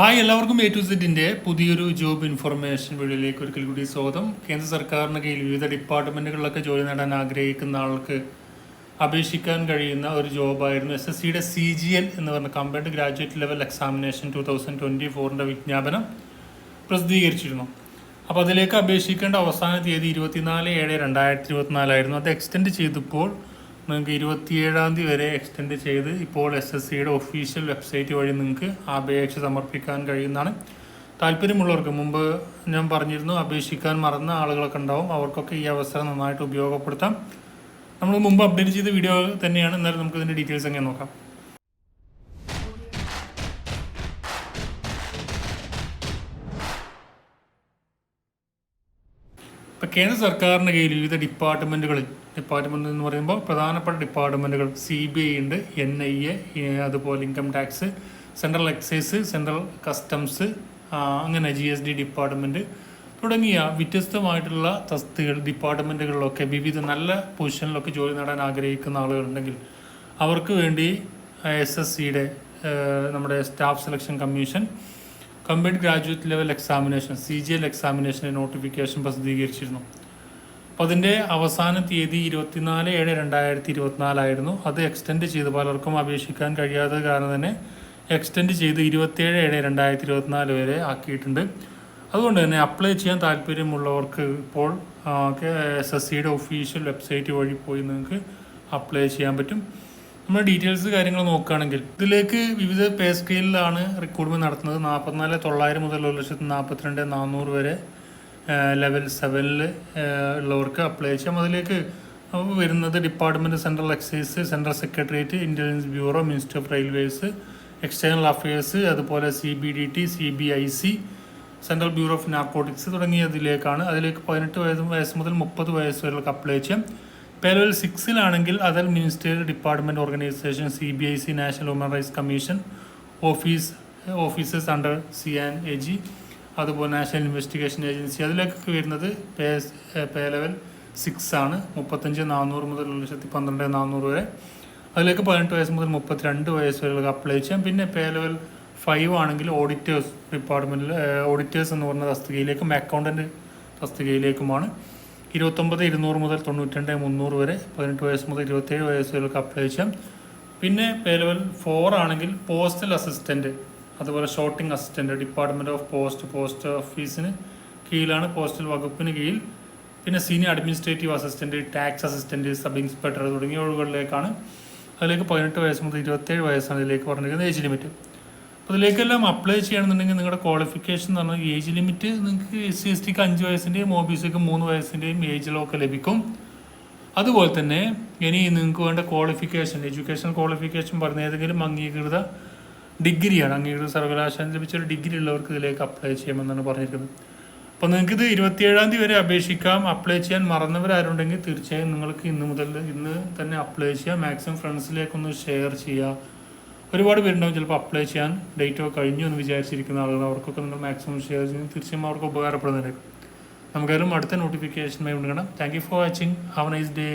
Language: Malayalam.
ഹായ് എല്ലാവർക്കും എ ടു സെറ്റിന്റെ പുതിയൊരു ജോബ് ഇൻഫർമേഷൻ വീഡിയോയിലേക്ക് ഒരിക്കൽ കൂടി സ്വാഗതം. കേന്ദ്ര സർക്കാരിന് കീഴിൽ വിവിധ ഡിപ്പാർട്ട്മെന്റുകളിലൊക്കെ ജോലി നേടാൻ ആഗ്രഹിക്കുന്ന ആൾക്ക് അപേക്ഷിക്കാൻ കഴിയുന്ന ഒരു ജോബായിരുന്നു എസ് എസ് സിയുടെ സി ജി എൽ എന്ന് പറഞ്ഞ compared graduate level examination two thousand twenty ഫോറിന്റെ വിജ്ഞാപനം പ്രസിദ്ധീകരിച്ചിരുന്നു. അപ്പോൾ അതിലേക്ക് അപേക്ഷിക്കേണ്ട അവസാന തീയതി ഇരുപത്തിനാല് ഏഴ് രണ്ടായിരത്തി ഇരുപത്തിനാലായിരുന്നു അത് എക്സ്റ്റെൻഡ് ചെയ്തപ്പോൾ നിങ്ങൾക്ക് ഇരുപത്തിയേഴാം തീയതി വരെ എക്സ്റ്റെൻഡ് ചെയ്ത് ഇപ്പോൾ എസ് എസ് സിയുടെ ഒഫീഷ്യൽ വെബ്സൈറ്റ് വഴി നിങ്ങൾക്ക് അപേക്ഷ സമർപ്പിക്കാൻ കഴിയുന്നതാണ്. താല്പര്യമുള്ളവർക്ക് മുമ്പ് ഞാൻ പറഞ്ഞിരുന്നു അപേക്ഷിക്കാൻ മറന്ന ആളുകളൊക്കെ ഉണ്ടാവും അവർക്കൊക്കെ ഈ അവസരം നന്നായിട്ട് ഉപയോഗപ്പെടുത്താം. നമ്മൾ മുമ്പ് അപ്ഡേറ്റ് ചെയ്ത വീഡിയോ തന്നെയാണ് എന്നാലും നമുക്ക് ഇതിന്റെ ഡീറ്റെയിൽസ് എങ്ങനെ നോക്കാം? ഇപ്പം കേന്ദ്ര സർക്കാരിന്റെ കീഴിൽ വിവിധ ഡിപ്പാർട്ട്മെന്റുകളിൽ ഡിപ്പാർട്ട്മെന്റ് എന്ന് പറയുമ്പോൾ പ്രധാനപ്പെട്ട ഡിപ്പാർട്ട്മെന്റുകൾ സി ബി ഐ ഉണ്ട് എൻ ഐ എ അതുപോലെ income tax central excise central customs അങ്ങനെ ജി എസ് ഡി ഡിപ്പാർട്ട്മെന്റ് തുടങ്ങിയ വ്യത്യസ്തമായിട്ടുള്ള തസ്തികൾ ഡിപ്പാർട്ട്മെന്റുകളിലൊക്കെ വിവിധ നല്ല പൊസിഷനിലൊക്കെ ജോലി നേടാൻ ആഗ്രഹിക്കുന്ന ആളുകളുണ്ടെങ്കിൽ അവർക്ക് വേണ്ടി എസ് എസ് സിയുടെ നമ്മുടെ staff selection commission combined graduate level examination C G L എക്സാമിനേഷന്റെ notification പ്രസിദ്ധീകരിച്ചിരുന്നു. അപ്പോൾ അതിന്റെ അവസാന തീയതി ഇരുപത്തിനാല് ഏഴ് രണ്ടായിരത്തി ഇരുപത്തിനാലായിരുന്നു അത് എക്സ്റ്റെൻഡ് ചെയ്ത്. പലർക്കും അപേക്ഷിക്കാൻ കഴിയാത്ത കാരണം തന്നെ എക്സ്റ്റെൻഡ് ചെയ്ത് ഇരുപത്തിയേഴ് ഏഴ് രണ്ടായിരത്തി ഇരുപത്തിനാല് വരെ ആക്കിയിട്ടുണ്ട്. അതുകൊണ്ട് തന്നെ അപ്ലൈ ചെയ്യാൻ താല്പര്യമുള്ളവർക്ക് ഇപ്പോൾ എസ് എസ് സിയുടെ ഒഫീഷ്യൽ വെബ്സൈറ്റ് വഴി പോയി നിങ്ങൾക്ക് അപ്ലൈ ചെയ്യാൻ പറ്റും. നമ്മൾ ഡീറ്റെയിൽസ് കാര്യങ്ങൾ നോക്കുകയാണെങ്കിൽ ഇതിലേക്ക് വിവിധ പേ സ്കെയിലാണ് റിക്രൂട്ട്മെന്റ് നടത്തുന്നത്. നാൽപ്പത്തിനാല് തൊള്ളായിരം മുതൽ ഒരു ലക്ഷത്തി നാൽപ്പത്തിരണ്ട് നാനൂറ് വരെ ലെവൽ സെവനിൽ ഉള്ളവർക്ക് അപ്ലൈ ചെയ്യാം. അതിലേക്ക് വരുന്നത് department central excise central secretariat intelligence bureau minister of railways external affairs അതുപോലെ C B D T C B I C central bureau of narcotics തുടങ്ങിയതിലേക്കാണ്. അതിലേക്ക് പതിനെട്ട് വയസ്സ് വയസ്സ് മുതൽ മുപ്പത് വയസ്സ് അപ്ലൈ ചെയ്യാം. പേ ലെവൽ സിക്സിലാണെങ്കിൽ അതൽ ministerial department organisation C B I C national human rights commission office officers under C and A G അതുപോലെ നാഷണൽ ഇൻവെസ്റ്റിഗേഷൻ ഏജൻസി. അതിലേക്കൊക്കെ വരുന്നത് പേ പേ ലെവൽ സിക്സ് ആണ് മുപ്പത്തഞ്ച് നാനൂറ് മുതൽ ഒരു ലക്ഷത്തി പന്ത്രണ്ട് നാനൂറ് വരെ. അതിലേക്ക് പതിനെട്ട് വയസ്സ് മുതൽ മുപ്പത്തിരണ്ട് വയസ്സ് വരെ അപ്ലൈ ചെയ്യാം. പിന്നെ പേ ലെവൽ ഫൈവ് ആണെങ്കിൽ ഓഡിറ്റേഴ്സ് ഡിപ്പാർട്ട്മെന്റിൽ ഓഡിറ്റേഴ്സ് എന്ന് പറഞ്ഞ തസ്തികയിലേക്കും അക്കൗണ്ടന്റ് തസ്തികയിലേക്കുമാണ്. ഇരുപത്തൊമ്പത് ഇരുന്നൂറ് മുതൽ തൊണ്ണൂറ്റിരണ്ട് മുന്നൂറ് വരെ പതിനെട്ട് വയസ്സ് മുതൽ ഇരുപത്തേഴ് വയസ്സ് വരെയൊക്കെ അപ്ലൈ ചെയ്യാം പിന്നെ പേ ലെവൽ ഫോർ ആണെങ്കിൽ പോസ്റ്റൽ അസിസ്റ്റന്റ് അതുപോലെ sorting assistant department of post post ഓഫീസിന് കീഴിലാണ് പോസ്റ്റൽ വകുപ്പിന് കീഴിൽ. പിന്നെ senior administrative assistant tax assistant sub inspector തുടങ്ങിയ ഒഴിവുകളിലേക്കാണ് അതിലേക്ക് പതിനെട്ട് വയസ്സ് മുതൽ ഇരുപത്തേഴ് വയസ്സാണ് ഇതിലേക്ക് പറഞ്ഞിരിക്കുന്നത് ഏജ് ലിമിറ്റ് അപ്പോൾ ഇതിലേക്കെല്ലാം അപ്ലൈ ചെയ്യണമെന്നുണ്ടെങ്കിൽ നിങ്ങളുടെ ക്വാളിഫിക്കേഷൻ എന്ന് പറഞ്ഞാൽ ഏജ് ലിമിറ്റ് നിങ്ങൾക്ക് എസ് സി എസ് ടിക്ക് അഞ്ച് വയസ്സിന്റെയും ഒ ബി സിക്ക് മൂന്ന് വയസ്സിന്റെയും ഏജിലൊക്കെ ലഭിക്കും. അതുപോലെ തന്നെ ഇനി നിങ്ങൾക്ക് വേണ്ട ക്വാളിഫിക്കേഷൻ എഡ്യൂക്കേഷൻ ക്വാളിഫിക്കേഷൻ പറഞ്ഞ ഏതെങ്കിലും അംഗീകൃത ഡിഗ്രിയാണ്. അംഗീകൃത സർവകലാശാല ലഭിച്ചൊരു ഡിഗ്രി ഉള്ളവർക്ക് ഇതിലേക്ക് അപ്ലൈ ചെയ്യാമെന്നാണ് പറഞ്ഞിരിക്കുന്നത്. അപ്പോൾ നിങ്ങൾക്ക് ഇത് ഇരുപത്തിയേഴാം തീയതി വരെ അപേക്ഷിക്കാം. അപ്ലൈ ചെയ്യാൻ മറന്നവരാരുണ്ടെങ്കിൽ തീർച്ചയായും നിങ്ങൾക്ക് ഇന്ന് മുതൽ ഇന്ന് തന്നെ അപ്ലൈ ചെയ്യാം മാക്സിമം ഫ്രണ്ട്സിലേക്കൊന്ന് ഷെയർ ചെയ്യുക. ഒരുപാട് പേരുണ്ടാവും ചിലപ്പോൾ അപ്ലൈ ചെയ്യാൻ ഡേറ്റ് കഴിഞ്ഞു എന്ന് വിചാരിച്ചിരിക്കുന്ന ആളുകൾ. അവർക്കൊക്കെ നിങ്ങൾ മാക്സിമം ഷെയർ ചെയ്യുന്നത് തീർച്ചയായും അവർക്ക് ഉപകാരപ്പെടുന്നതായിരിക്കും. നമുക്കായാലും അടുത്ത നോട്ടിഫിക്കേഷനുമായി ഉണ്ടാകണം thank you for watching have nice day